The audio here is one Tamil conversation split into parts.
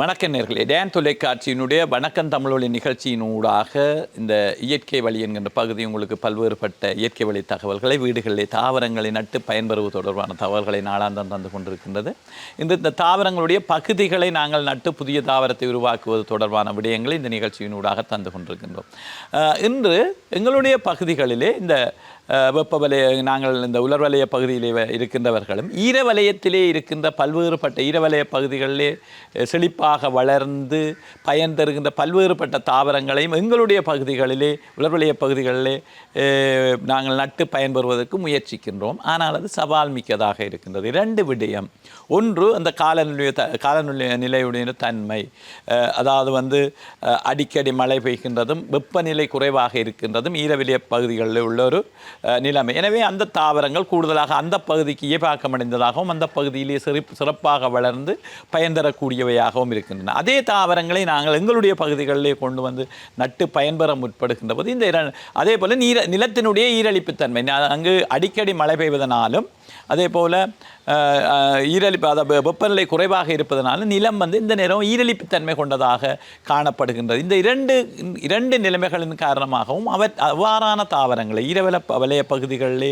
வணக்க நேர்களே. டேன் தொலைக்காட்சியினுடைய வணக்கம் தமிழொலி நிகழ்ச்சியினூடாக இந்த இயற்கை வழி என்கின்ற பகுதி உங்களுக்கு பல்வேறுபட்ட இயற்கை வழி தகவல்களை வீடுகளிலே தாவரங்களை நட்டு பயன்பெறுவது தொடர்பான தகவல்களை நாளாந்தம் தந்து கொண்டிருக்கின்றது. இந்த இந்த தாவரங்களுடைய பகுதிகளை நாங்கள் நட்டு புதிய தாவரத்தை உருவாக்குவது தொடர்பான விடயங்களை இந்த நிகழ்ச்சியினூடாக தந்து கொண்டிருக்கின்றோம். இன்று எங்களுடைய பகுதிகளிலே இந்த வெப்ப வலய நாங்கள் இந்த உலர்வலய பகுதியிலே இருக்கின்றவர்களும் ஈரவலயத்திலே இருக்கின்ற பல்வேறுபட்ட ஈரவலய பகுதிகளிலே செழிப்பாக வளர்ந்து பயன் தருகின்ற பல்வேறுபட்ட தாவரங்களையும் எங்களுடைய பகுதிகளிலே உலர்வலய பகுதிகளிலே நாங்கள் நட்டு பயன்பெறுவதற்கு முயற்சிக்கின்றோம். ஆனால் அது சவால் மிக்கதாக இருக்கின்றது. இரண்டு விடயம். ஒன்று அந்த காலநிலை த காலநிலை நிலையுடைய தன்மை. அதாவது வந்து அடிக்கடி மழை பெய்கின்றதும் வெப்பநிலை குறைவாக இருக்கின்றதும் ஈரவெளிய பகுதிகளில் உள்ள ஒரு நிலைமை. எனவே அந்த தாவரங்கள் கூடுதலாக அந்த பகுதிக்கு இயப்பாக்கமடைந்ததாகவும் அந்த பகுதியிலே சிறப்பு சிறப்பாக வளர்ந்து பயன் தரக்கூடியவையாகவும் இருக்கின்றன. அதே தாவரங்களை நாங்கள் எங்களுடைய பகுதிகளிலே கொண்டு வந்து நட்டு பயன்பெற முற்படுகின்ற போது இந்த அதே போல் நீர நிலத்தினுடைய ஈரழிப்புத்தன்மை. அங்கு அடிக்கடி மழை பெய்வதனாலும் அதே போல் ஈரழிப்பு ஈரலிப்பு அதாவது வெப்பநிலை குறைவாக இருப்பதனால நிலம் வந்து இந்த நேரம் ஈரலிப்புத்தன்மை கொண்டதாக காணப்படுகின்றது. இந்த இரண்டு இரண்டு நிலைமைகளின் காரணமாகவும் அவர் அவ்வாறான தாவரங்களை ஈரவல வலய பகுதிகளிலே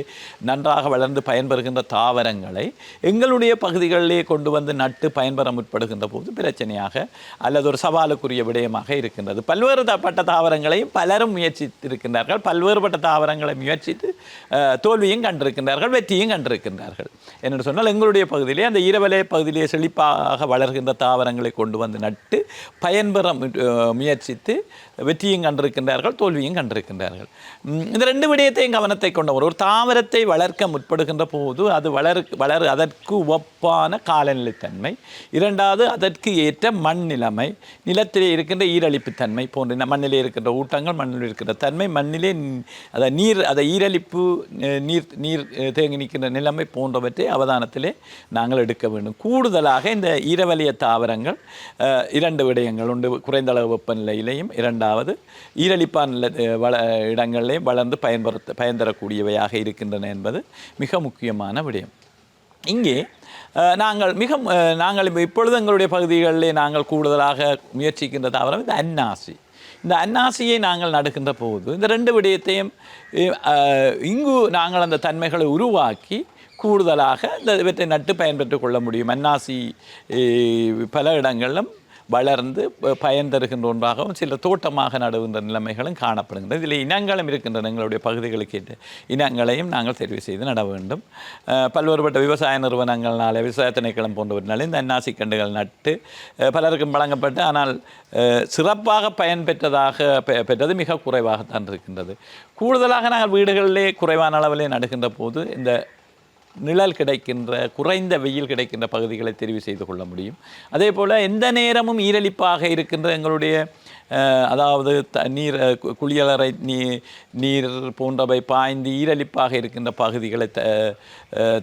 நன்றாக வளர்ந்து பயன்பெறுகின்ற தாவரங்களை எங்களுடைய பகுதிகளிலே கொண்டு வந்து நட்டு பயன்பெற முற்படுகின்ற போது பிரச்சனையாக அல்லது ஒரு சவாலுக்குரிய விடயமாக இருக்கின்றது. பல்வேறு தப்பட்ட தாவரங்களையும் பலரும் முயற்சித்திருக்கின்றார்கள். பல்வேறுபட்ட தாவரங்களை முயற்சித்து தோல்வியும் கண்டிருக்கின்றார்கள் வெற்றியும் இருக்கின்றார்கள். என்று சொன்னால் எங்களுடைய பகுதியிலே அந்த ஈரவலய பகுதியிலே செழிப்பாக வளர்கின்ற தாவரங்களை கொண்டு வந்து நட்டு பயன்பெற முயற்சித்து வெற்றியும் கண்டிருக்கின்றார்கள் தோல்வியும் கண்டிருக்கின்றார்கள். இந்த ரெண்டு விடயத்தையும் கவனத்தை கொண்டவர். ஒரு தாவரத்தை வளர்க்க முற்படுகின்ற போது அது வளர் வளர் அதற்கு ஒப்பான காலநிலைத்தன்மை. இரண்டாவது அதற்கு ஏற்ற மண் நிலைமை. நிலத்திலே இருக்கின்ற ஈரலிப்புத்தன்மை போன்ற மண்ணிலே இருக்கின்ற ஊட்டங்கள் மண்ணில் இருக்கின்ற தன்மை மண்ணிலே அதை நீர் அதை ஈரழிப்பு நீர் நீர் தேங்கி நிற்கின்ற நிலைமை போன்றவற்றை அவதானத்திலே நாங்கள் எடுக்க வேண்டும். கூடுதலாக இந்த ஈரவலிய தாவரங்கள் இரண்டு விடயங்கள் உண்டு. குறைந்த அளவு வெப்பநிலையிலையும் இரண்டாவது ஈரலிப்பான் நில வள இடங்களிலேயும் வளர்ந்து பயன்படுத்த பயன்தரக்கூடியவையாக இருக்கின்றன என்பது மிக முக்கியமான விடயம். இங்கே நாங்கள் மிக நாங்கள் இப்பொழுது எங்களுடைய பகுதிகளிலே நாங்கள் கூடுதலாக முயற்சிக்கின்ற தாவரம் இந்த அன்னாசி. இந்த அன்னாசியை நாங்கள் நடுகின்ற போது இந்த ரெண்டு விடயத்தையும் இங்கு நாங்கள் அந்த தன்மைகளை உருவாக்கி கூடுதலாக இந்த இவற்றை நட்டு பயன்பெற்று கொள்ள முடியும். அன்னாசி பல இடங்களிலும் வளர்ந்து ப- பயன் தருகின்ற ஒன்றாகவும் சில தோட்டமாக நடுகின்ற நிலைமைகளும் காணப்படுகின்றன. இதில் இனங்களும் இருக்கின்றன. எங்களுடைய பகுதிகளுக்கு ஏற்ற இனங்களையும் நாங்கள் தெரிவு செய்து நட வேண்டும். பல்வேறுபட்ட விவசாய நிறுவனங்கள்னால விவசாய திணைக்களம் போன்றவற்றினால இந்த அன்னாசி கண்டுகள் நட்டு பலருக்கும் வழங்கப்பட்டு ஆனால் சிறப்பாக பயன் பெற்றதாக பெ- பெற்றது மிக குறைவாகத்தான் இருக்கின்றது. கூடுதலாக நாங்கள் வீடுகளிலே குறைவான அளவிலே நடுகின்ற போது இந்த நிழல் கிடைக்கின்ற குறைந்த வெயில் கிடைக்கின்ற பகுதிகளை தெரிவு செய்து கொள்ள முடியும். அதே போல் எந்த நேரமும் ஈரலிப்பாக இருக்கின்ற எங்களுடைய அதாவது த நீர் குளியலறை நீ நீர் போன்றவை பாய்ந்து ஈரலிப்பாக இருக்கின்ற பகுதிகளை த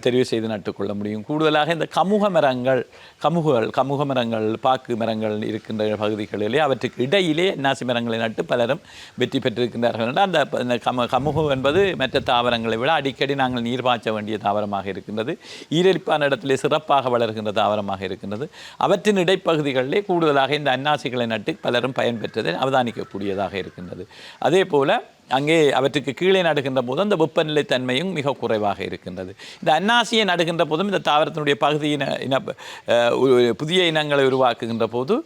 தெரிவு செய்து நட்டுக்கொள்ள முடியும். கூடுதலாக இந்த கமுக மரங்கள் கமுகுகள் கமுக மரங்கள் பாக்கு மரங்கள் இருக்கின்ற பகுதிகளிலே அவற்றுக்கு இடையிலே நாசி மரங்களை நட்டு பலரும் வெற்றி பெற்றிருக்கின்றார்கள். என்றால் அந்த இந்த கம கமுகு என்பது மற்ற தாவரங்களை விட அடிக்கடி நாங்கள் நீர் பாய்ச்ச வேண்டிய தாவரமாக இருக்கின்றது. ஈரலிப்பான இடத்திலே சிறப்பாக வளர்கின்ற தாவரமாக இருக்கின்றது. அவற்றின் இடைப்பகுதிகளிலே கூடுதலாக இந்த அன்னாசிகளை நட்டு பலரும் பயன்பெற்று பயன்பெற்றதை அவதானிக்கக்கூடியதாக இருக்கின்றது. அதே போல அங்கே அவற்றுக்கு கீழே நடுகின்ற போது அந்த வெப்பநிலை தன்மையும் மிக குறைவாக இருக்கின்றது. இந்த அன்னாசியை நடுகின்ற போதும் இந்த தாவரத்தினுடைய பகுதியின இன புதிய இனங்களை உருவாக்குகின்ற போது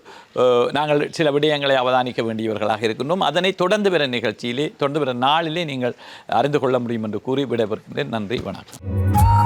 நாங்கள் சில விடயங்களை அவதானிக்க வேண்டியவர்களாக இருக்கின்றோம். அதனை தொடர்ந்து வர நிகழ்ச்சியிலே தொடர்ந்து வர நாளிலே நீங்கள் அறிந்து கொள்ள முடியும் என்று கூறி விடைபெறுகின்றேன். நன்றி வணக்கம்.